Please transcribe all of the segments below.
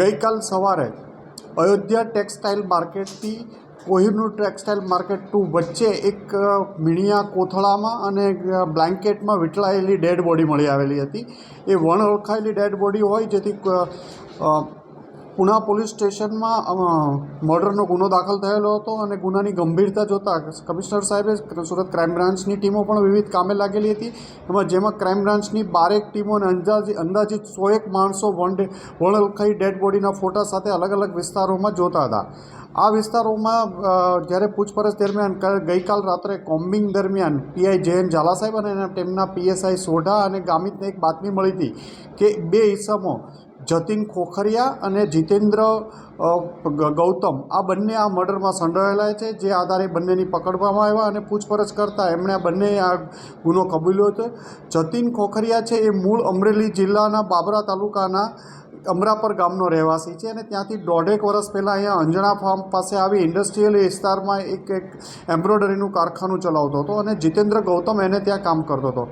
ગઈકાલ સવારે અયોધ્યા ટેક્સટાઇલ માર્કેટથી કોહિનૂર ટેક્સટાઇલ માર્કેટ ટુ વચ્ચે એક મીણિયા કોથળામાં અને બ્લેન્કેટમાં વીંટળાયેલી ડેડ બોડી મળી આવેલી હતી. એ વણ ઓળખાયેલી ડેડ બોડી હોય જેથી પુણા પોલીસ સ્ટેશનમાં મર્ડરનો ગુનો દાખલ થયેલો હતો અને ગુનાની ગંભીરતા જોતાં કમિશનર સાહેબે સુરત ક્રાઇમ બ્રાન્ચની ટીમો પણ વિવિધ કામે લાગેલી હતી. એમાં જેમાં ક્રાઇમ બ્રાન્ચની બારેક ટીમો અને અંદાજિત અંદાજિત સોએક માણસો વનડે વણલખાઈ ડેડ બોડીના ફોટા સાથે અલગ અલગ વિસ્તારોમાં જોતા હતા. આ વિસ્તારોમાં જ્યારે પૂછપરછ દરમિયાન ગઈકાલ રાત્રે કોમ્બિંગ દરમિયાન પીઆઈ જયન ઝાલા સાહેબ અને તેમના પીએસઆઈ સોઢા અને ગામિતને એક બાતમી મળી હતી કે બે ઈસમો જતીન ખોખરિયા અને જીતેન્દ્ર ગૌતમ આ બંને આ મર્ડરમાં સંડોવાયેલા છે. જે આધારે બંનેની પકડવામાં આવ્યા અને પૂછપરછ કરતાં એમણે આ બંને આ ગુનો કબૂલ્યો હતો. જતીન ખોખરિયા છે એ મૂળ અમરેલી જિલ્લાના બાબરા તાલુકાના અમરાપર ગામનો રહેવાસી છે અને ત્યાંથી દોઢેક વર્ષ પહેલાં અહીંયા અંજણા ફાર્મ પાસે આવી ઇન્ડસ્ટ્રીયલ વિસ્તારમાં એક એક એમ્બ્રોઇડરીનું કારખાનું ચલાવતો હતો અને જીતેન્દ્ર ગૌતમ એને ત્યાં કામ કરતો હતો.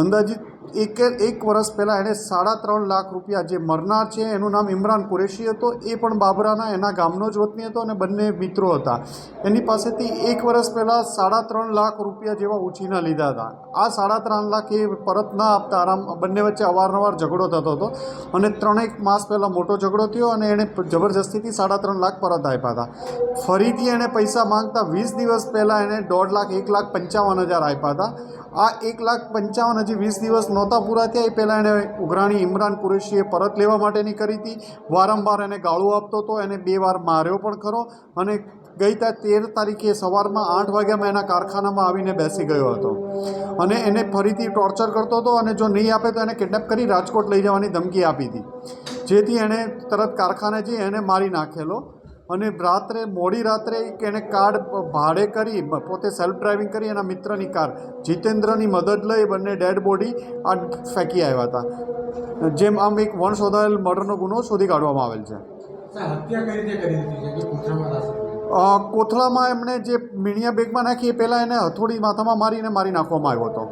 અંદાજિત એક એક વર્ષ પહેલાં એણે સાડા ત્રણ લાખ રૂપિયા જે મરનાર છે, એનું નામ ઇમરાન કુરેશી હતો. એ પણ બાબરાના, એના ગામનો જ વતની હતો અને બંને મિત્રો હતા. એની પાસેથી એક વર્ષ પહેલાં સાડા ત્રણ લાખ રૂપિયા જેવા ઉછીના લીધા હતા. આ સાડા ત્રણ લાખ એ પરત ના આપતા આરામ, બંને વચ્ચે અવારનવાર ઝઘડો થતો હતો અને ત્રણેક માસ પહેલાં મોટો ઝઘડો થયો અને એણે જબરજસ્તીથી સાડા ત્રણ લાખ પરત આપ્યા હતા. ફરીથી એણે પૈસા માંગતા વીસ દિવસ પહેલાં એણે દોઢ લાખ, એક લાખ પંચાવન હજાર આપ્યા હતા. આ એક લાખ પંચાવન હજી વીસ દિવસ નહોતા પૂરા થયા. એ પહેલાં એણે ઉઘરાણી, ઇમરાન, કુરેશીએ પરત લેવા માટેની કરી હતી. વારંવાર એને ગાળો આપતો હતો. એને બે વાર માર્યો પણ ખરો. અને ગઈ તા તેર તારીખે સવારમાં આઠ વાગ્યામાં એના કારખાનામાં આવીને બેસી ગયો હતો. અને એને ફરીથી ટોર્ચર કરતો હતો અને જો નહીં આપે તો એને કિડનેપ કરી રાજકોટ લઈ જવાની ધમકી આપી હતી. જેથી એણે તરત કારખાને જઈ એને મારી નાખેલો. અને રાત્રે મોડી રાત્રે એક એણે કાર ભાડે કરી પોતે સેલ્ફ ડ્રાઇવિંગ કરી એના મિત્રની કાર જીતેન્દ્રની મદદ લઈ બંને ડેડ બોડી આ ફેંકી આવ્યા હતા. જેમ આમ એક વણ શોધાયેલ મર્ડરનો ગુનો શોધી કાઢવામાં આવેલ છે. કોથળામાં એમણે જે મીણિયા બેગમાં નાખી એ પહેલાં એને હથોડી માથામાં મારીને મારી નાખવામાં આવ્યો હતો.